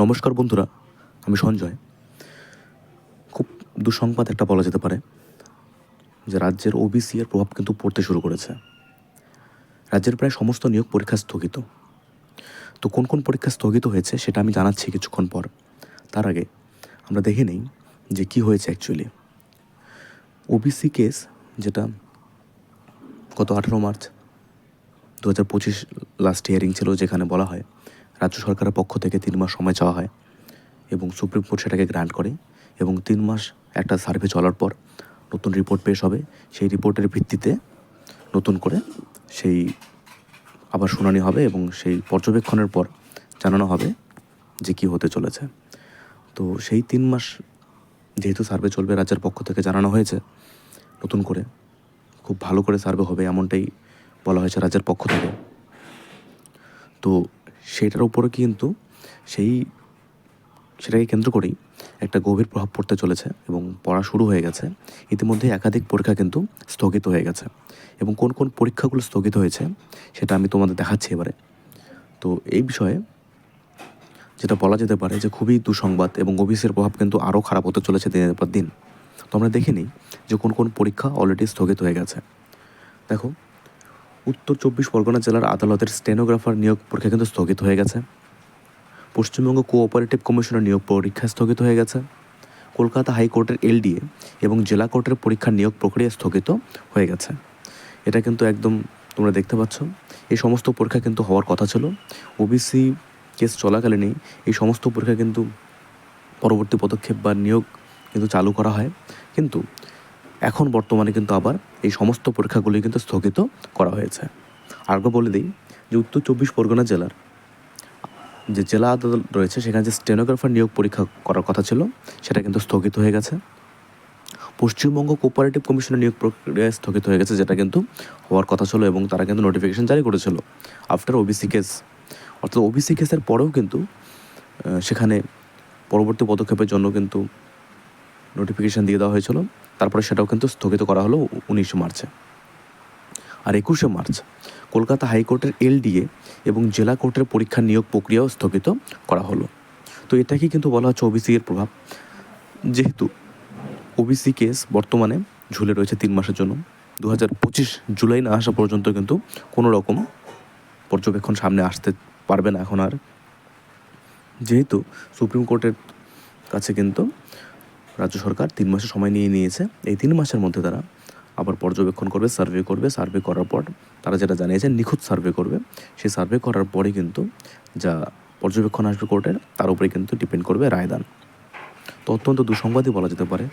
নমস্কার বন্ধুরা, আমি সঞ্জয়। খুব দুঃসংবাদ একটা বলা যেতে পারে যে রাজ্যের ওবিসি এর প্রভাব কিন্তু পড়তে শুরু করেছে। রাজ্যের প্রায় সমস্ত নিয়োগ পরীক্ষা স্থগিত। তো কোন কোন পরীক্ষা স্থগিত হয়েছে সেটা আমি জানাচ্ছি কিছুক্ষণ পর। তার আগে আমরা দেখে নেই যে কি হয়েছে অ্যাকচুয়ালি ওবিসি কেস যেটা গত আঠেরো মার্চ দু হাজার পঁচিশ লাস্ট হিয়ারিং ছিল যেখানে বলা হয় রাজ্য সরকারের পক্ষ থেকে তিন মাস সময় চাওয়া হয় এবং সুপ্রিম কোর্ট সেটাকে গ্রান্ট করে এবং তিন মাস একটা সার্ভে চলার পর নতুন রিপোর্ট পেশ হবে। সেই রিপোর্টের ভিত্তিতে নতুন করে সেই আবার শুনানি হবে এবং সেই পর্যবেক্ষণের পর জানানো হবে যে কী হতে চলেছে। তো সেই তিন মাস যেহেতু সার্ভে চলবে রাজ্যের পক্ষ থেকে জানানো হয়েছে, নতুন করে খুব ভালো করে সার্ভে হবে এমনটাই বলা হয়েছে রাজ্যের পক্ষ থেকে। তো সেটার উপরে কিন্তু সেই, সেটাকে কেন্দ্র করেই একটা গভীর প্রভাব পড়তে চলেছে এবং পড়া শুরু হয়ে গেছে। ইতিমধ্যে একাধিক পরীক্ষা কিন্তু স্থগিত হয়ে গেছে। এবং কোন কোন পরীক্ষাগুলো স্থগিত হয়েছে সেটা আমি তোমাদের দেখাচ্ছি এবারে। তো এই বিষয়ে যেটা বলা যেতে পারে যে খুবই দুঃসংবাদ এবং ওবিসির প্রভাব কিন্তু আরও খারাপ হতে চলেছে দিনের পর দিন। তো আমরা দেখে নিই যে কোন কোন পরীক্ষা অলরেডি স্থগিত হয়ে গেছে। দেখো উত্তর চব্বিশ পরগনা জেলার আদালতের স্টেনোগ্রাফার নিয়োগ পরীক্ষা কিন্তু স্থগিত হয়ে গেছে। পশ্চিমবঙ্গ কোঅপারেটিভ কমিশনের নিয়োগ পরীক্ষা স্থগিত হয়ে গেছে। কলকাতা হাইকোর্টের এলডিএ এবং জেলা কোর্টের পরীক্ষার নিয়োগ প্রক্রিয়া স্থগিত হয়ে গেছে। এটা কিন্তু একদম তোমরা দেখতে পাচ্ছ। এই সমস্ত পরীক্ষা কিন্তু হওয়ার কথা ছিল। ওবিসি কেস চলাকালীনই এই সমস্ত পরীক্ষা কিন্তু পরবর্তী পদক্ষেপ বা নিয়োগ কিন্তু চালু করা হয়। কিন্তু এখন বর্তমানে কিন্তু আবার এই সমস্ত পরীক্ষাগুলি কিন্তু স্থগিত করা হয়েছে। আরও বলে দিই যে উত্তর চব্বিশ পরগনা জেলার যে জেলা আদালত রয়েছে, সেখানে যে স্টেনোগ্রাফার নিয়োগ পরীক্ষা করার কথা ছিল, সেটা কিন্তু স্থগিত হয়ে গেছে। পশ্চিমবঙ্গ কোপারেটিভ কমিশনের নিয়োগ প্রক্রিয়া স্থগিত হয়ে গেছে, যেটা কিন্তু হওয়ার কথা ছিল এবং তারা কিন্তু নোটিফিকেশন জারি করেছিল আফটার ওবিসি কেস অর্থাৎ ওবিসি কেসের পরেও কিন্তু সেখানে পরবর্তী পদক্ষেপের জন্য কিন্তু নোটিফিকেশান দিয়ে দেওয়া হয়েছিল। তারপরে সেটাও কিন্তু স্থগিত করা হলো উনিশে মার্চে। আর একুশে মার্চ, কলকাতা হাইকোর্টের এলডিএ এবং জেলা কোর্টের পরীক্ষা নিয়োগ প্রক্রিয়াও স্থগিত করা হলো। তো এটাকে কিন্তু বলা হচ্ছে ওবিসি এর প্রভাব। যেহেতু ওবিসি কেস বর্তমানে ঝুলে রয়েছে তিন মাসের জন্য দু হাজার পঁচিশ জুলাই না আসা পর্যন্ত কিন্তু কোনো রকম পর্যবেক্ষণ সামনে আসতে পারবে না এখন আর। যেহেতু সুপ্রিম কোর্টের কাছে কিন্তু রাজ্য সরকার তিন মাসের সময় নিয়ে নিয়েছে। এই তিন মাসের মধ্যে তারা আবার পর্যবেক্ষণ করবে, সার্ভে করবে। সার্ভে করার পর তারা যেটা জানিয়েছে নিখুঁত সার্ভে করবে। সেই সার্ভে করার পরে কিন্তু যা পর্যবেক্ষণ আসবে কোর্টের, তার উপরে কিন্তু ডিপেন্ড করবে রায়দান। তো অত্যন্ত দুঃসংবাদই বলা যেতে পারে।